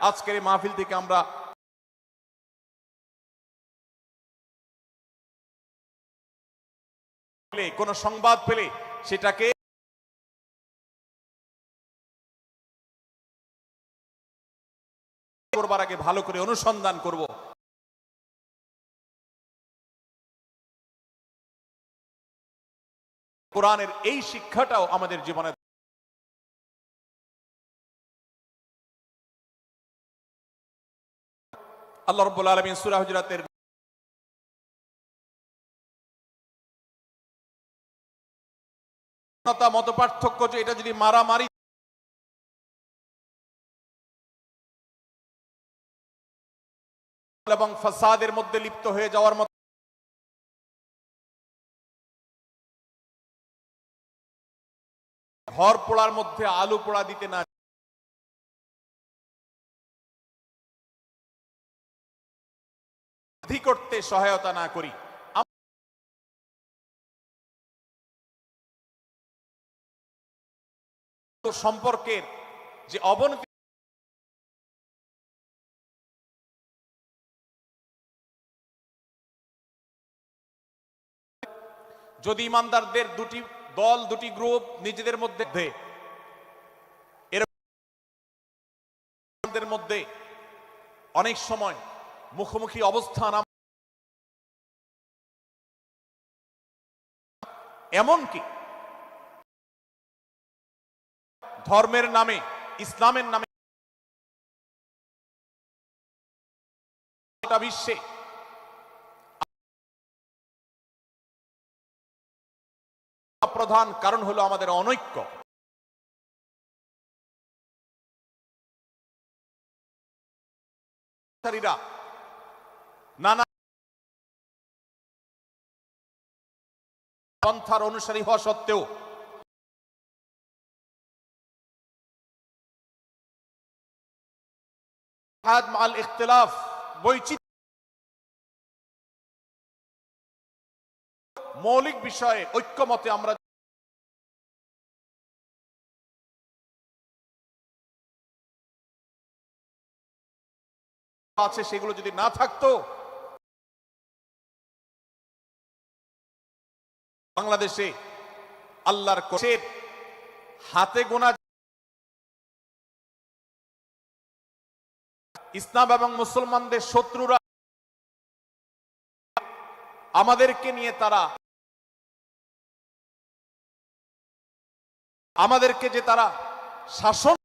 আজকের এই মাহফিল থেকে আমরা কোনো সংবাদ পেলে সেটাকে করবার আগে ভালো করে অনুসন্ধান করব। কোরআনের এই শিক্ষাটাও আমাদের জীবনে আল্লাহ রব্বুল আলমিন সুরা হুজরাতের মত পার্থক্য যে এটা যদি মারামারি এবং ফাসাদের মধ্যে লিপ্ত হয়ে যাওয়ার মতো ঘর পোড়ার মধ্যে আলু পোড়া দিতে না বৃদ্ধি করতে সহায়তা না করি। সম্পর্কের যে অবনতি যদি ইমানদারদের দুটি দল, দুটি গ্রুপ নিজেদের মধ্যে মধ্যে অনেক সময় মুখোমুখি অবস্থান এমনকি ধর্মের নামে ইসলামের নামে বিশ্বে প্রধান কারণ হলো আমাদের অনৈক্য। নানা পন্থার অনুসারী হওয়া সত্ত্বেও মাল ইখতিলাফ বৈচিত্র্য মৌলিক বিষয়ে ঐক্যমতে আমরা আছে সেগুলো যদি না থাকতো বাংলাদেশে আল্লাহর কোষের হাতে গোনা ইসলাম এবং মুসলমানদের শত্রুরা আমাদেরকে নিয়ে তারা আমাদেরকে যে তারা শাসন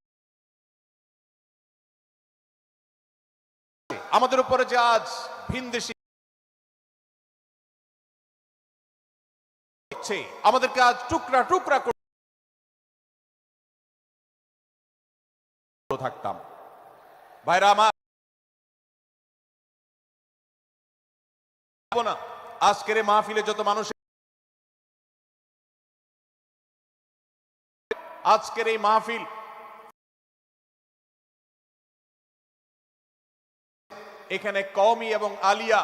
আমাদের উপরে যে আজ ভিনদেশি হচ্ছে, আমাদেরকে আজ টুকরা টুকরা থাকতাম। ভাইরা আমার না। আজকের মাহফিলে যত মানুষ আজকের এই মাহফিল এখানে কওমি এবং আলিয়া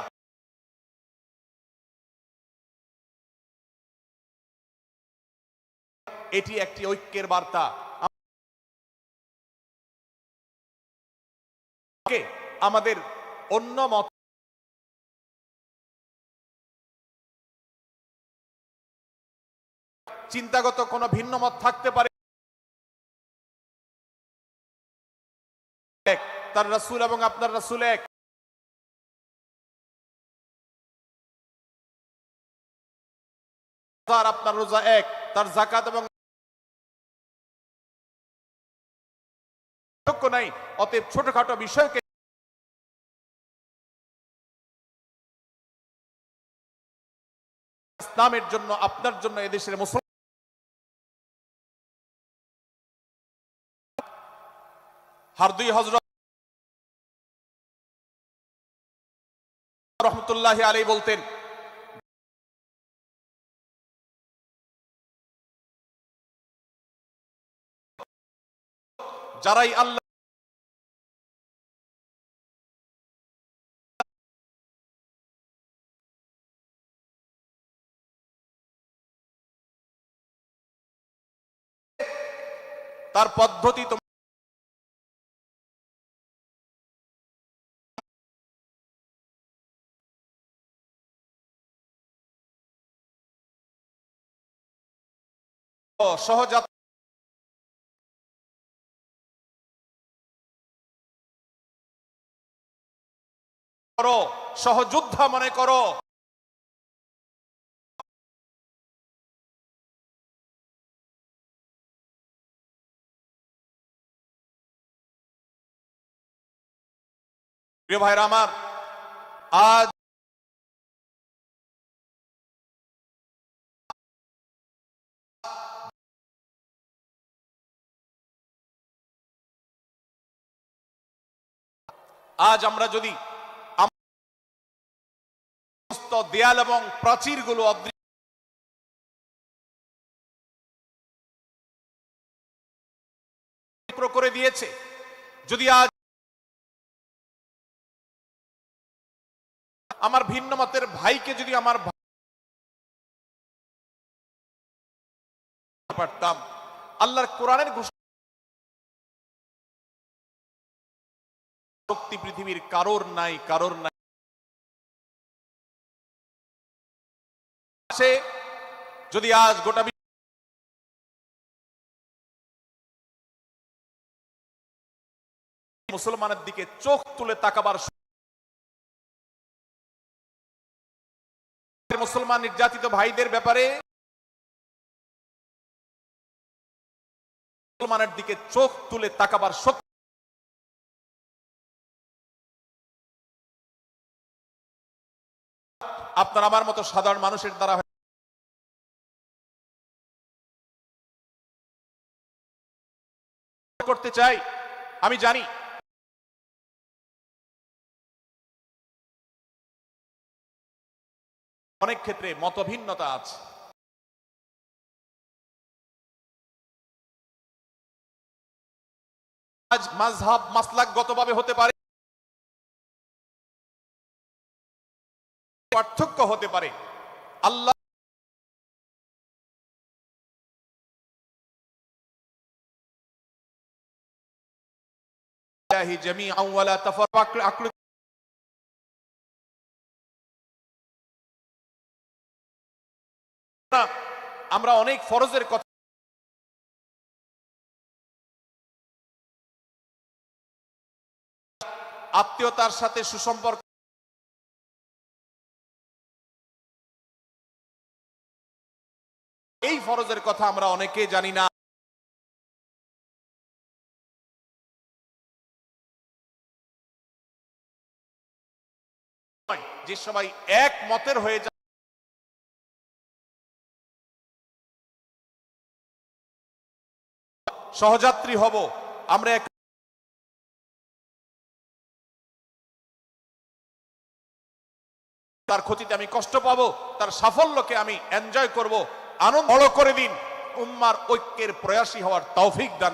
এটি একটি ঐক্যের বার্তা। আমাদের অন্য মত চিন্তাগত কোনো ভিন্ন মত থাকতে পারে। তার রাসূল এবং আপনার রাসূল এক। আপনার রোজা এক, তার জাকাত এবং পার্থক্য নাই, অতএব ছোটখাটো বিষয়কে ইসলামের জন্য, আপনার জন্য এদেশের মুসলমান হারদুই হজরত রহমতুল্লাহ আলী বলতেন যারাই আল্লাহ তার পদ্ধতি সহজাত করো সহযোদ্ধা মনে করো। প্রিয় ভাইরা আমার আজ আজ আমরা যদি সমস্ত দেয়াল এবং প্রাচীরগুলো অদৃশ্য করে দিয়েছে। যদি আজ আমার ভিন্ন মতের ভাইকে যদি আমার পারতাম, আল্লাহর কোরআনের ঘোষণা শক্তি পৃথিবীর কারোর নাই কারোর নাই। সে যদি আজ গোটা মুসলমানের দিকে চোখ তুলে তাকাবার মুসলমান নির্যাতিত ভাইদের ব্যাপারে মুসলমানের দিকে চোখ তুলে তাকাবার শক্তি আপনার আমার মতো সাধারণ মানুষের দ্বারা করতে চাই আমি জানি। অনেক ক্ষেত্রে মতভিন্নতা আছে। আজ মাঝহাব মাসলাকগতভাবে হতে পারে। পার্থক্য جميعا ولا تفرقوا আকৃ- না, আমরা অনেক ফরজের কথা আত্মীয়তার সাথে সুসম্পর্ক এই ফরজের কথা আমরা অনেকে জানি না যে সবাই এক মতের হয়ে যায়, সহযাত্রী হব, আমরা এক তার ক্ষতিতে আমি কষ্ট পাবো, তার সাফল্যকে আমি এনজয় করব, আনন্দ বড় করে দিন, উম্মার ঐক্যের প্রয়াসী হওয়ার তৌফিক দান